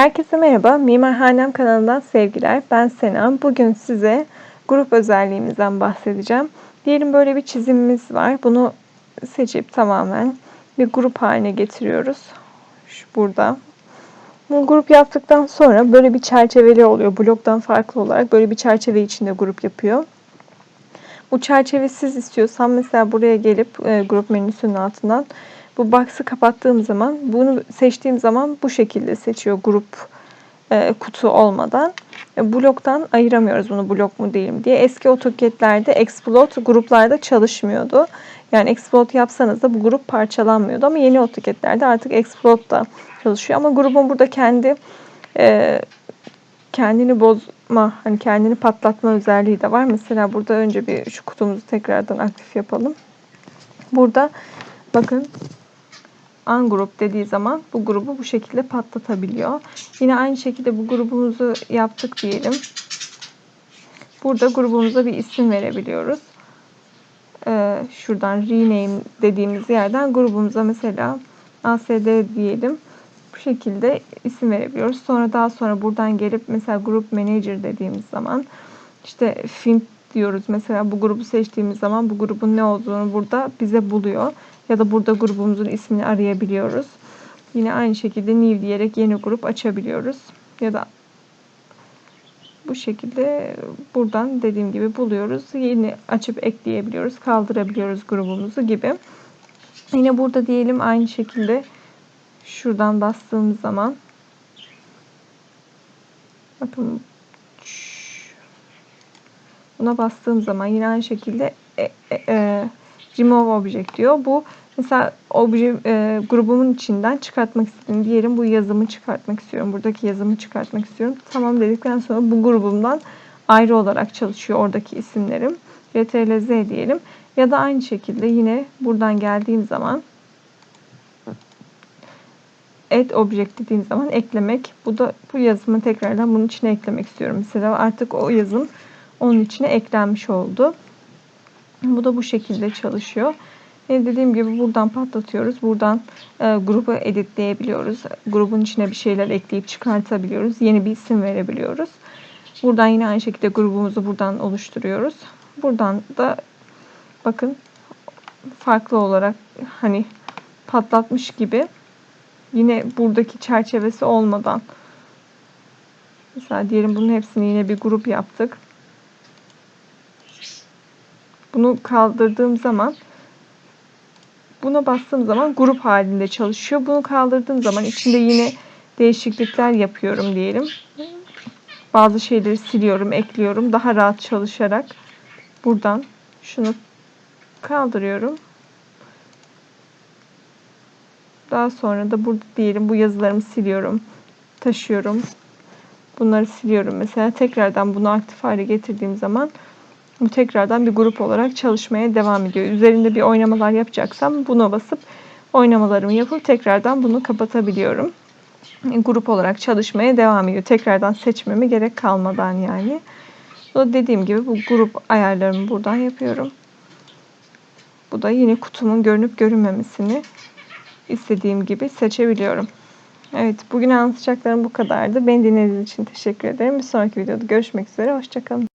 Herkese merhaba. Mimarhanem kanalından sevgiler. Ben Sena. Bugün size grup özelliğimizden bahsedeceğim. Diyelim böyle bir çizimimiz var. Bunu seçip tamamen bir grup haline getiriyoruz. Şu burada. Bu grup yaptıktan sonra böyle bir çerçeveli oluyor. Bloktan farklı olarak böyle bir çerçeve içinde grup yapıyor. Bu çerçevesiz istiyorsan mesela buraya gelip e, grup menüsünün altından bu box'ı kapattığım zaman bunu seçtiğim zaman bu şekilde seçiyor grup e, kutu olmadan. E, bloktan ayıramıyoruz bunu blok mu değil mi diye. Eski AutoCAD'lerde Explode gruplarda çalışmıyordu. Yani Explode yapsanız da bu grup parçalanmıyordu ama yeni AutoCAD'lerde artık Explode da çalışıyor. Ama grubun burada kendi e, kendini bozma, hani kendini patlatma özelliği de var. Mesela burada önce bir şu kutumuzu tekrardan aktif yapalım. Burada bakın ungroup dediği zaman bu grubu bu şekilde patlatabiliyor. Yine aynı şekilde bu grubumuzu yaptık diyelim. Burada grubumuza bir isim verebiliyoruz. Ee, şuradan rename dediğimiz yerden grubumuza mesela ASD diyelim. Bu şekilde isim verebiliyoruz. Sonra daha sonra buradan gelip mesela grup manager dediğimiz zaman işte film diyoruz mesela bu grubu seçtiğimiz zaman bu grubun ne olduğunu burada bize buluyor ya da burada grubumuzun ismini arayabiliyoruz. Yine aynı şekilde new diyerek yeni grup açabiliyoruz. Ya da bu şekilde buradan dediğim gibi buluyoruz. Yeni açıp ekleyebiliyoruz. Kaldırabiliyoruz grubumuzu gibi. Yine burada diyelim aynı şekilde şuradan bastığımız zaman bakın buna bastığım zaman yine aynı şekilde e, e, e, remove object diyor. Bu mesela obje e, grubumun içinden çıkartmak istediğim diyelim bu yazımı çıkartmak istiyorum. Buradaki yazımı çıkartmak istiyorum. Tamam dedikten sonra bu grubumdan ayrı olarak çalışıyor oradaki isimlerim. CTRL-Z diyelim. Ya da aynı şekilde yine buradan geldiğim zaman add object dediğim zaman eklemek. Bu da bu yazımı tekrardan bunun içine eklemek istiyorum. Mesela artık o yazım onun içine eklenmiş oldu. Bu da bu şekilde çalışıyor. Ve dediğim gibi buradan patlatıyoruz. Buradan e, grubu editleyebiliyoruz. Grubun içine bir şeyler ekleyip çıkartabiliyoruz. Yeni bir isim verebiliyoruz. Buradan yine aynı şekilde grubumuzu buradan oluşturuyoruz. Buradan da bakın farklı olarak hani patlatmış gibi yine buradaki çerçevesi olmadan mesela diyelim bunun hepsini yine bir grup yaptık. Bunu kaldırdığım zaman buna bastığım zaman grup halinde çalışıyor. Bunu kaldırdığım zaman içinde yine değişiklikler yapıyorum diyelim. Bazı şeyleri siliyorum, ekliyorum. Daha rahat çalışarak buradan şunu kaldırıyorum. Daha sonra da burada diyelim bu yazılarımı siliyorum. Taşıyorum. Bunları siliyorum. Mesela tekrardan bunu aktif hale getirdiğim zaman tekrardan bir grup olarak çalışmaya devam ediyor. Üzerinde bir oynamalar yapacaksam buna basıp oynamalarımı yapıp tekrardan bunu kapatabiliyorum. Grup olarak çalışmaya devam ediyor. Tekrardan seçmeme gerek kalmadan yani. Bu dediğim gibi bu grup ayarlarımı buradan yapıyorum. Bu da yine kutumun görünüp görünmemesini istediğim gibi seçebiliyorum. Evet bugün anlatacaklarım bu kadardı. Beni dinlediğiniz için teşekkür ederim. Bir sonraki videoda görüşmek üzere. Hoşçakalın.